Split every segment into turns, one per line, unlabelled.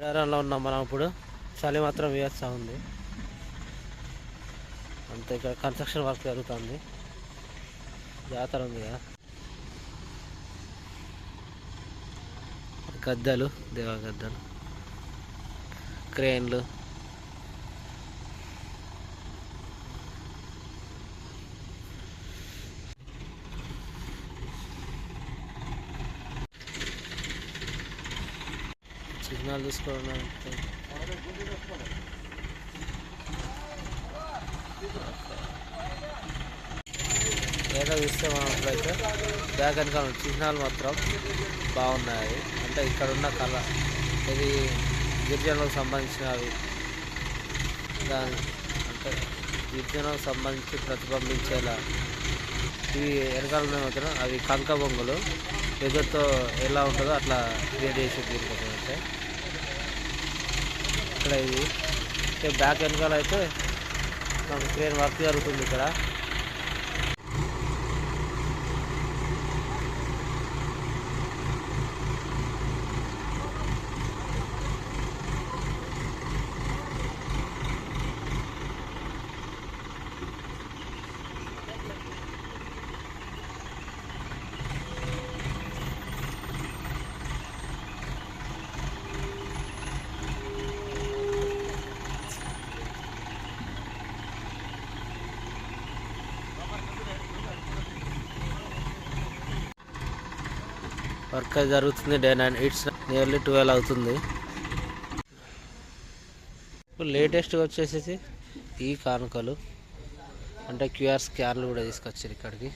ఎడారంలో ఉన్నాం మనం ఇప్పుడు. చలి మాత్రం వేస్తూ ఉంది. అంతే ఇక్కడ కన్స్ట్రక్షన్ వర్క్ జరుగుతుంది. జాతర ఉంది కదా. గద్దలు దేవా గద్దలు క్రేన్లు. సిగ్నల్ తీసుకోవడం ఏదో చూస్తే మనం ఇప్పుడైతే బ్యాక్ వెనకాల చిహ్నాలు మాత్రం బాగున్నాయి. అంటే ఇక్కడ ఉన్న కళ ఇది గిరిజనులకు సంబంధించినవి. దాని అంటే గిరిజనులకు సంబంధించి ప్రతిబింబించేలా. ఇవి వెనకాల మాత్రం అవి కంక బొంగులు ఎదురుతో ఎలా ఉంటుందో అట్లా క్రియేట్ చేసి దీనికోసం ఇక్కడ ఇది. బ్యాక్ వెనకాల అయితే మనకు క్రేన్ వర్క్ జరుగుతుంది ఇక్కడ. వర్క్ జరుగుతుంది. Day nine it's nearly twelve అవుతుంది. ఇప్పుడు లేటెస్ట్గా వచ్చేసేసి ఈ కానుకలు. అంటే క్యూఆర్ స్కాన్లు కూడా తీసుకొచ్చారు ఇక్కడికి.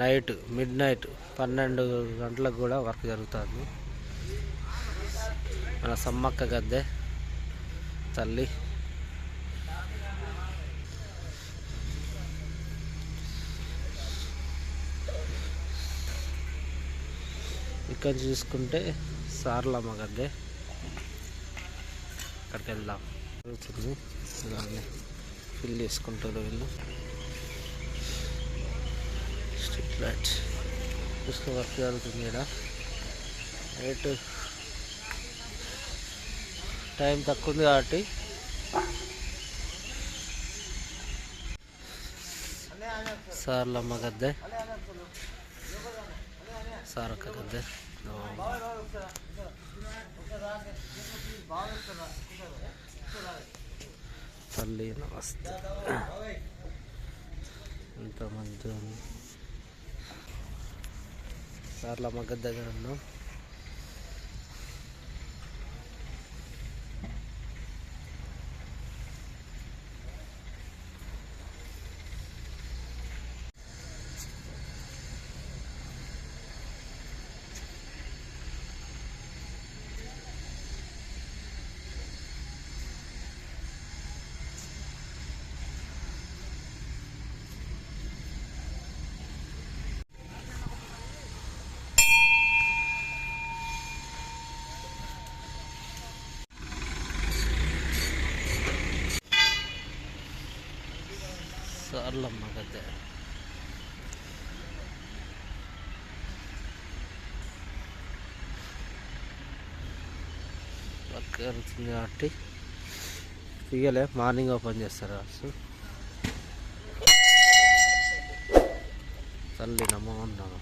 నైట్ మిడ్ నైట్ పన్నెండు గంటలకు కూడా వర్క్ జరుగుతుంది. మన సమ్మక్క గద్దె తల్లి. ఇక్కడ చూసుకుంటే సార్లమ్మ గద్దె అక్కడికి వెళ్దాం. జరుగుతుంది దాన్ని ఫిల్ చేసుకుంటారు వీళ్ళు. స్ట్రీట్ లైట్స్ చూసుకుని వర్క్ జరుగుతుంది ఇక్కడ నైట్ టైం తక్కువ ఉంది కాబట్టి. సార్లమ్మ గద్దె సారక్క గద్దె తల్లి నమస్తే. ఎంతమంది ఉంది సార్లమ్మ గద్దె దగ్గర ఉన్నాం. సార్లమ్మ గద్దె. వర్క్ జరుగుతుంది కాబట్టి తీయలే మార్నింగ్ ఓపెన్ చేస్తారు అసలు తల్లి నమో నమో.